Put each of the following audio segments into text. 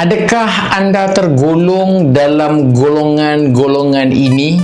Adakah anda tergolong dalam golongan-golongan ini?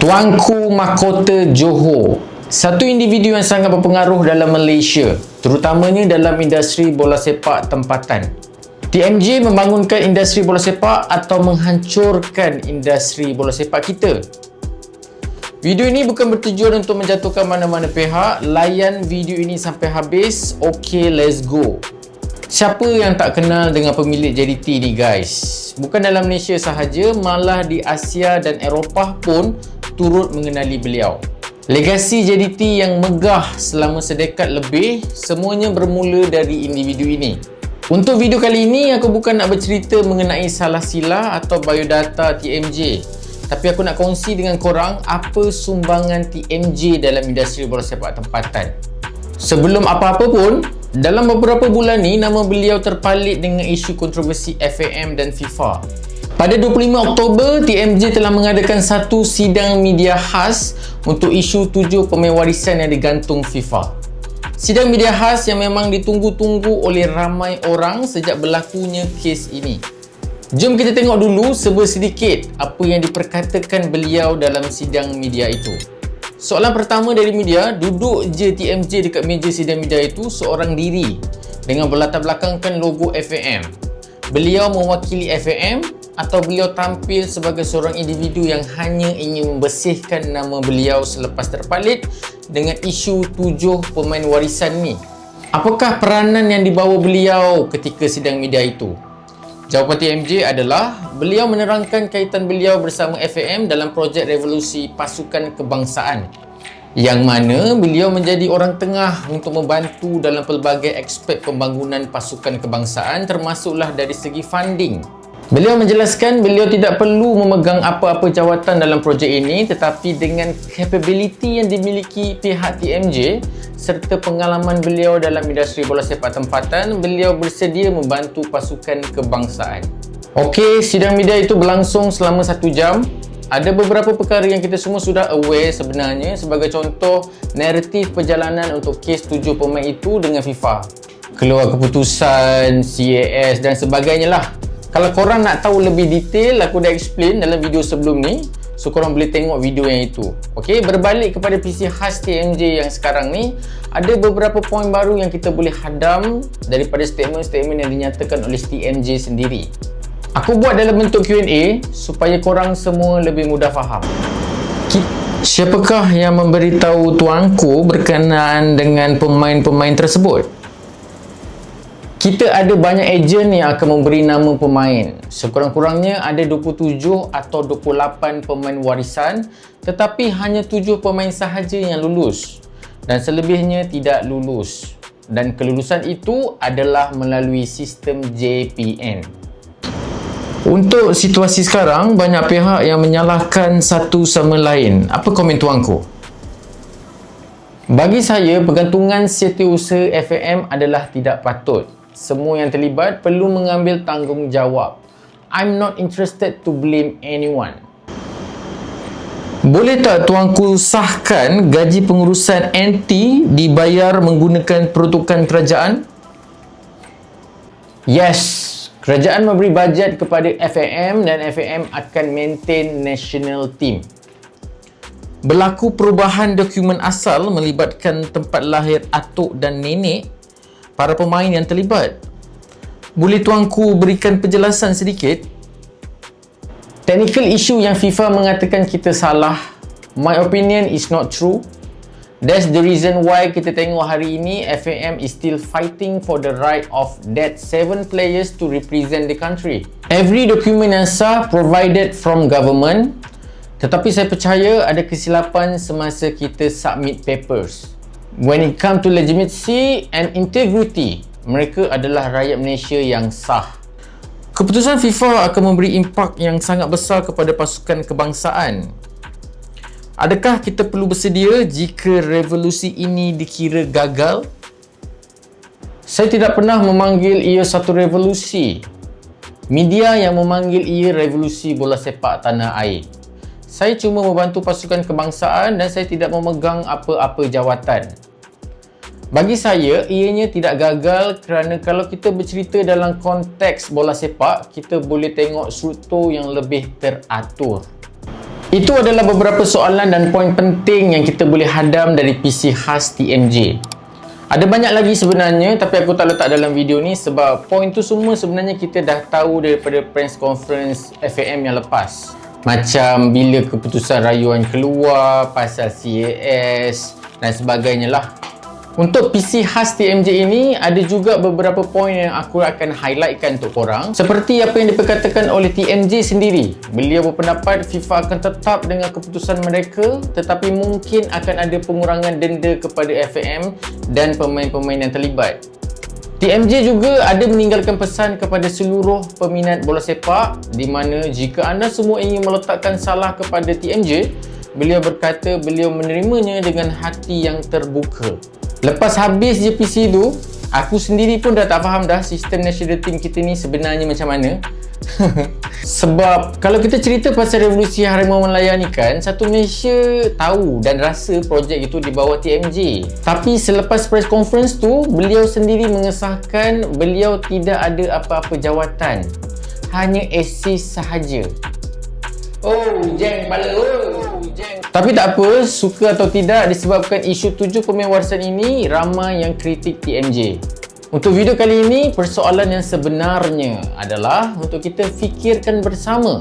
Tuanku Mahkota Johor Satu individu yang sangat berpengaruh dalam Malaysia Terutamanya dalam industri bola sepak tempatan TMJ membangunkan industri bola sepak atau menghancurkan industri bola sepak kita Video ini bukan bertujuan untuk menjatuhkan mana-mana pihak. Layan video ini sampai habis. Okay, let's go. Siapa yang tak kenal dengan pemilik JDT ni guys? Bukan dalam Malaysia sahaja, malah di Asia dan Eropah pun turut mengenali beliau. Legasi JDT yang megah selama sedekad lebih, semuanya bermula dari individu ini. Untuk video kali ini, aku bukan nak bercerita mengenai salah sila atau biodata TMJ tapi aku nak kongsi dengan korang apa sumbangan TMJ dalam industri bola sepak tempatan. Sebelum apa-apa pun, dalam beberapa bulan ni nama beliau terpalit dengan isu kontroversi FAM dan FIFA. Pada 25 Oktober, TMJ telah mengadakan satu sidang media khas untuk isu tujuh pemain warisan yang digantung FIFA. Sidang media khas yang memang ditunggu-tunggu oleh ramai orang sejak berlakunya kes ini. Jom kita tengok dulu seber sedikit apa yang diperkatakan beliau dalam sidang media itu. Soalan pertama dari media, duduk je TMJ dekat meja sidang media itu seorang diri dengan berlatar belakangkan logo FAM. Beliau mewakili FAM atau beliau tampil sebagai seorang individu yang hanya ingin membersihkan nama beliau selepas terpalit dengan isu tujuh pemain warisan ni. Apakah peranan yang dibawa beliau ketika sidang media itu? Jawapan TMJ adalah beliau menerangkan kaitan beliau bersama FAM dalam projek revolusi pasukan kebangsaan yang mana beliau menjadi orang tengah untuk membantu dalam pelbagai aspek pembangunan pasukan kebangsaan termasuklah dari segi funding. Beliau menjelaskan beliau tidak perlu memegang apa-apa jawatan dalam projek ini tetapi dengan capability yang dimiliki pihak TMJ serta pengalaman beliau dalam industri bola sepak tempatan, beliau bersedia membantu pasukan kebangsaan. Okey, sidang media itu berlangsung selama satu jam. Ada beberapa perkara yang kita semua sudah aware sebenarnya sebagai contoh naratif perjalanan untuk kes tujuh pemain itu dengan FIFA. Keluar keputusan, CAS dan sebagainya lah. Kalau korang nak tahu lebih detail, aku dah explain dalam video sebelum ni. So korang boleh tengok video yang itu Okay, berbalik kepada PC khas TMJ yang sekarang ni Ada beberapa poin baru yang kita boleh hadam Daripada statement-statement yang dinyatakan oleh TMJ sendiri Aku buat dalam bentuk Q&A Supaya korang semua lebih mudah faham Siapakah yang memberitahu tuanku berkenaan dengan pemain-pemain tersebut? Kita ada banyak ejen yang akan memberi nama pemain. Sekurang-kurangnya ada 27 atau 28 pemain warisan tetapi hanya 7 pemain sahaja yang lulus dan selebihnya tidak lulus. Dan kelulusan itu adalah melalui sistem JPN. Untuk situasi sekarang, banyak pihak yang menyalahkan satu sama lain. Apa komen tuanku? Bagi saya, pergantungan setiausaha FAM adalah tidak patut semua yang terlibat perlu mengambil tanggungjawab. I'm not interested to blame anyone. Boleh tak tuanku sahkan gaji pengurusan NT dibayar menggunakan peruntukan kerajaan? Yes, kerajaan memberi bajet kepada FAM dan FAM akan maintain national team. Berlaku perubahan dokumen asal melibatkan tempat lahir atuk dan nenek para pemain yang terlibat. Boleh tuanku berikan penjelasan sedikit? Technical issue yang FIFA mengatakan kita salah, my opinion is not true. That's the reason why kita tengok hari ini FAM is still fighting for the right of that seven players to represent the country. Every document yang sah provided from government tetapi saya percaya ada kesilapan semasa kita submit papers when it come to legitimacy and integrity, mereka adalah rakyat Malaysia yang sah. Keputusan FIFA akan memberi impak yang sangat besar kepada pasukan kebangsaan. Adakah kita perlu bersedia jika revolusi ini dikira gagal? Saya tidak pernah memanggil ia satu revolusi. Media yang memanggil ia revolusi bola sepak tanah air. Saya cuma membantu pasukan kebangsaan dan saya tidak memegang apa-apa jawatan. Bagi saya, ianya tidak gagal kerana kalau kita bercerita dalam konteks bola sepak, kita boleh tengok struktur yang lebih teratur. Itu adalah beberapa soalan dan poin penting yang kita boleh hadam dari PC khas TMJ. Ada banyak lagi sebenarnya tapi aku tak letak dalam video ni sebab poin tu semua sebenarnya kita dah tahu daripada press conference FAM yang lepas. Macam bila keputusan rayuan keluar, pasal CAS dan sebagainya lah. Untuk PC khas TMJ ini ada juga beberapa poin yang aku akan highlightkan untuk korang. Seperti apa yang diperkatakan oleh TMJ sendiri beliau berpendapat FIFA akan tetap dengan keputusan mereka tetapi mungkin akan ada pengurangan denda kepada FAM dan pemain-pemain yang terlibat. TMJ juga ada meninggalkan pesan kepada seluruh peminat bola sepak di mana jika anda semua ingin meletakkan salah kepada TMJ beliau berkata beliau menerimanya dengan hati yang terbuka Lepas habis je PC tu, aku sendiri pun dah tak faham dah sistem national team kita ni sebenarnya macam mana. Sebab kalau kita cerita pasal revolusi harimau Malaya ni kan, satu Malaysia tahu dan rasa projek itu di bawah TMJ. Tapi selepas press conference tu, beliau sendiri mengesahkan beliau tidak ada apa-apa jawatan. Hanya assist sahaja. Oh, jeng kepala. Oh, jeng. Tapi tak apa, suka atau tidak disebabkan isu tujuh pemain warisan ini ramai yang kritik TMJ. Untuk video kali ini, persoalan yang sebenarnya adalah untuk kita fikirkan bersama.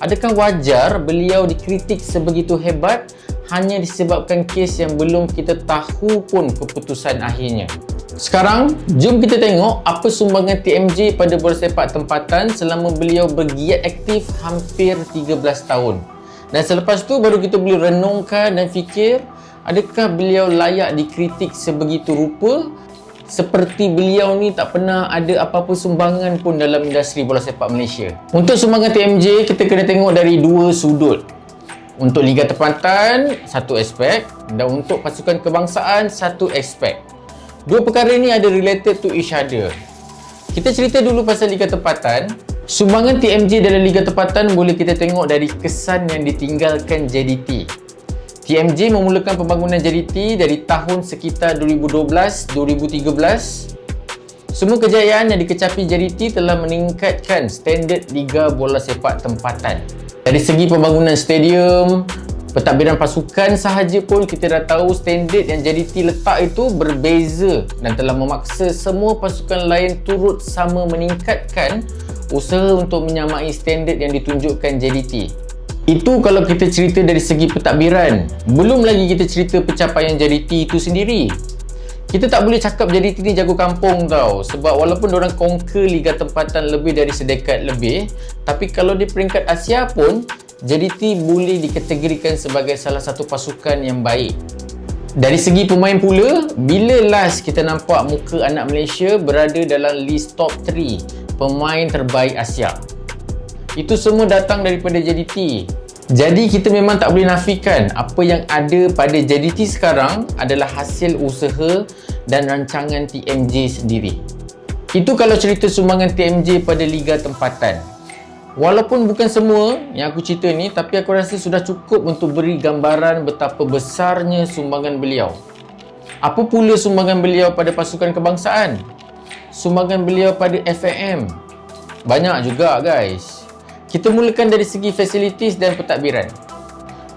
Adakah wajar beliau dikritik sebegitu hebat hanya disebabkan kes yang belum kita tahu pun keputusan akhirnya? Sekarang, jom kita tengok apa sumbangan TMJ pada bola sepak tempatan selama beliau bergiat aktif hampir 13 tahun. Dan selepas tu baru kita boleh renungkan dan fikir adakah beliau layak dikritik sebegitu rupa seperti beliau ni tak pernah ada apa-apa sumbangan pun dalam industri bola sepak Malaysia. Untuk sumbangan TMJ kita kena tengok dari dua sudut. Untuk Liga Tempatan, satu aspek dan untuk pasukan kebangsaan, satu aspek. Dua perkara ni ada related to each other. Kita cerita dulu pasal Liga Tempatan. Sumbangan TMJ dalam Liga Tempatan boleh kita tengok dari kesan yang ditinggalkan JDT. TMJ memulakan pembangunan JDT dari tahun sekitar 2012-2013. Semua kejayaan yang dikecapi JDT telah meningkatkan standard Liga Bola Sepak Tempatan. Dari segi pembangunan stadium, pentadbiran pasukan sahaja pun kita dah tahu standard yang JDT letak itu berbeza dan telah memaksa semua pasukan lain turut sama meningkatkan usaha untuk menyamai standard yang ditunjukkan JDT. Itu kalau kita cerita dari segi pentadbiran. Belum lagi kita cerita pencapaian JDT itu sendiri. Kita tak boleh cakap JDT ni jago kampung tau sebab walaupun orang conquer liga tempatan lebih dari sedekad lebih tapi kalau di peringkat Asia pun JDT boleh dikategorikan sebagai salah satu pasukan yang baik. Dari segi pemain pula, bila last kita nampak muka anak Malaysia berada dalam list top 3 pemain terbaik Asia. Itu semua datang daripada JDT. Jadi kita memang tak boleh nafikan apa yang ada pada JDT sekarang adalah hasil usaha dan rancangan TMJ sendiri. Itu kalau cerita sumbangan TMJ pada Liga Tempatan. Walaupun bukan semua yang aku cerita ni tapi aku rasa sudah cukup untuk beri gambaran betapa besarnya sumbangan beliau. Apa pula sumbangan beliau pada pasukan kebangsaan? Sumbangan beliau pada FAM banyak juga guys. Kita mulakan dari segi facilities dan pentadbiran.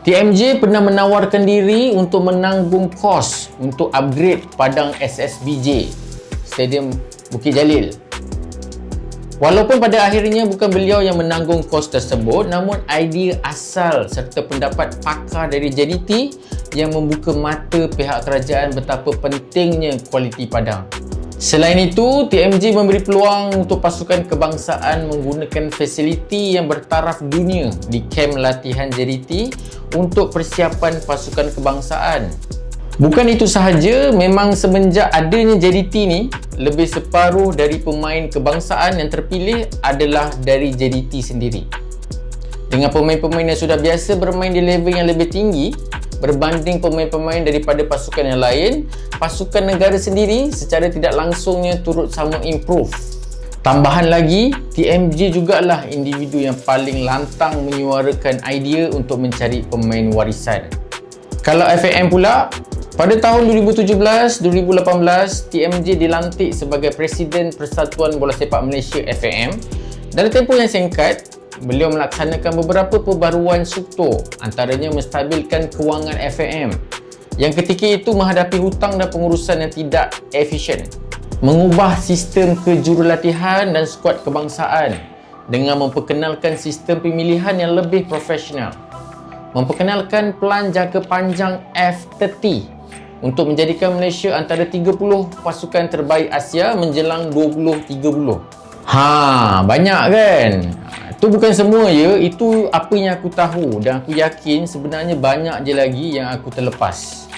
TMJ pernah menawarkan diri untuk menanggung kos untuk upgrade padang SSBJ Stadium Bukit Jalil. Walaupun pada akhirnya bukan beliau yang menanggung kos tersebut namun idea asal serta pendapat pakar dari JDT yang membuka mata pihak kerajaan betapa pentingnya kualiti padang Selain itu, TMJ memberi peluang untuk pasukan kebangsaan menggunakan fasiliti yang bertaraf dunia di kem latihan JDT untuk persiapan pasukan kebangsaan. Bukan itu sahaja, memang semenjak adanya JDT ni, lebih separuh dari pemain kebangsaan yang terpilih adalah dari JDT sendiri. Dengan pemain-pemain yang sudah biasa bermain di level yang lebih tinggi, berbanding pemain-pemain daripada pasukan yang lain, pasukan negara sendiri secara tidak langsungnya turut sama improve. Tambahan lagi, TMJ jugalah individu yang paling lantang menyuarakan idea untuk mencari pemain warisan. Kalau FAM pula, Pada tahun 2017-2018, TMJ dilantik sebagai Presiden Persatuan Bola Sepak Malaysia FAM. Dalam tempoh yang singkat, beliau melaksanakan beberapa perbaruan struktur antaranya menstabilkan kewangan FAM yang ketika itu menghadapi hutang dan pengurusan yang tidak efisien mengubah sistem kejurulatihan dan skuad kebangsaan dengan memperkenalkan sistem pemilihan yang lebih profesional memperkenalkan pelan jangka panjang F30 untuk menjadikan Malaysia antara 30 pasukan terbaik Asia menjelang 2030. Ha, banyak kan? Itu bukan semua ya, itu apa yang aku tahu dan aku yakin sebenarnya banyak je lagi yang aku terlepas.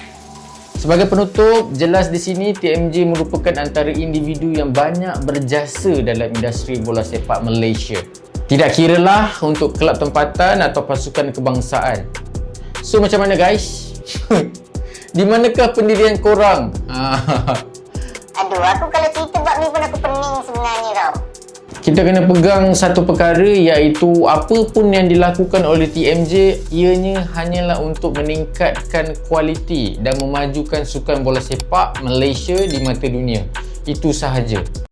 Sebagai penutup, jelas di sini TMJ merupakan antara individu yang banyak berjasa dalam industri bola sepak Malaysia. Tidak kira lah untuk kelab tempatan atau pasukan kebangsaan. So macam mana guys? Di manakah pendirian korang? Aduh, aku kalau cerita bab ni pun aku pening sebenarnya tau. Kita kena pegang satu perkara iaitu apa pun yang dilakukan oleh TMJ ianya hanyalah untuk meningkatkan kualiti dan memajukan sukan bola sepak Malaysia di mata dunia. Itu sahaja.